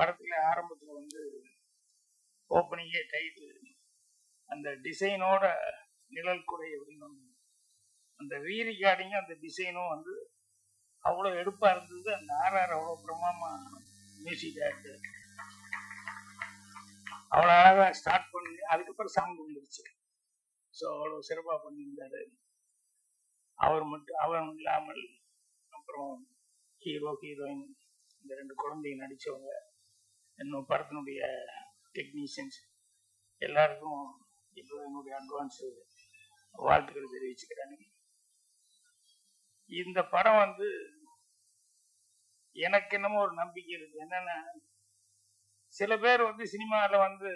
படத்துல ஆரம்பத்துல வந்து ஓப்பனிங்கே டைட்டில் அந்த டிசைனோட நிழல் குடை அப்படின்னு அந்த ரீரிகார்டிங்கும் அந்த டிசைனும் வந்து அவ்வளோ எடுப்பா இருந்தது. அந்த ஆர்ஆர் அவ்வளோ பிரமாமா மியூசிக் ஆக்டு அவ்வளோ அழகா ஸ்டார்ட் பண்ணி அதுக்கப்புறம் சாங் வந்துருச்சு. ஸோ அவ்வளோ சிறப்பாக பண்ணியிருந்தாரு. அவர் மட்டும் அவர் இல்லாமல் அப்புறம் ஹீரோ ஹீரோயின் இந்த ரெண்டு குழந்தைங்க நடிச்சவங்க. இன்னும் படத்தினுடைய டெக்னீஷியன்ஸ் எல்லாருக்கும் இப்போ என்னுடைய அட்வான்ஸ் வாழ்த்துக்கள் தெரிவிச்சுக்கிறேன். இந்த படம் வந்து எனக்கு என்னமோ ஒரு நம்பிக்கை இருக்கு. என்னன்னா சில பேர் வந்து சினிமாவில் வந்து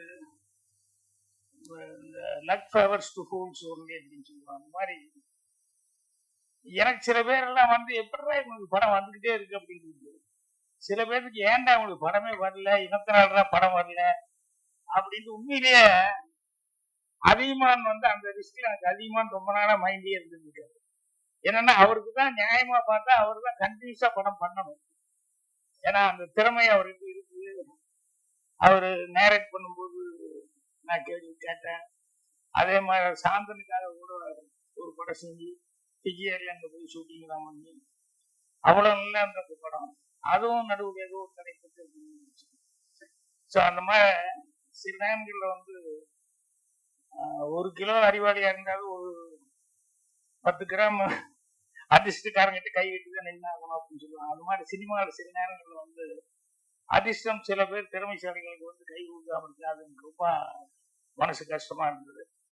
luck favours to fools only அப்படின்னு சொல்லுவாங்க. அந்த மாதிரி எனக்கு சில பேர் எல்லாம் வந்து எப்படிடா இவங்களுக்கு படம் வந்துகிட்டே இருக்கு அப்படின்னு சில பேருக்கு ஏன்டா உங்களுக்கு படமே வரல? இனத்தினால தான் படம் வரல? அப்படின்னு உண்மையிலேயே அதிகமான் வந்து அந்த ரிஸ்க்ல எனக்கு அதிகமான் ரொம்ப நாளா மைண்டே இருந்துருக்கு என்னன்னா அவருக்கு தான் நியாயமா பார்த்தா அவர் தான் கண்டினியூஸா படம் பண்ணணும். ஏன்னா அந்த திறமை அவருக்கு இருக்கு. அவரு நேரக்ட் பண்ணும்போது நான் கேள்வி கேட்டேன். அதே மாதிரி சாந்தனுக்காக கூட ஒரு படம் செஞ்சு பிஜிஆர்ல அங்க போய் ஷூட்டிங் எல்லாம் பண்ணி அவ்வளவு நல்லா அந்த அதுவும் நடுவில் ஏதோ ஒரு தடைப்பட்டு ஸோ அந்த மாதிரி சில நேரங்களில் வந்து ஆஹ், ஒரு கிலோ அறிவாளியா இருந்தாலும் ஒரு பத்து கிராம் அதிர்ஷ்டக்காரங்கிட்ட கை விட்டு தான் நின்று ஆகணும் அப்படின்னு சொல்லுவாங்க. அது மாதிரி சினிமாவில் சில நேரங்களில் வந்து அதிர்ஷ்டம் சில பேர் திறமைசாலிகளுக்கு வந்து கை கொடுக்காம இருக்கு அது ரொம்ப மனசு கஷ்டமா இருந்தது.